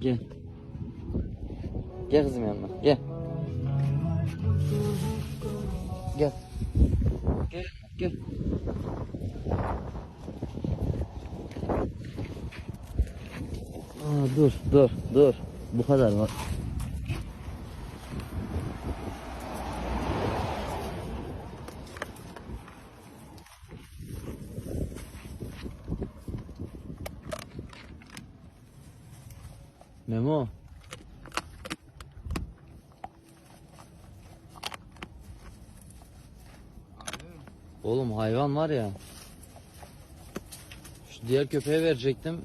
Gel. Gel kızım yanıma. Gel. Gel. Gel. Gel. Aa, dur, dur, dur. Bu kadar bak. Memo. Oğlum hayvan var ya. Şu diğer köpeğe verecektim.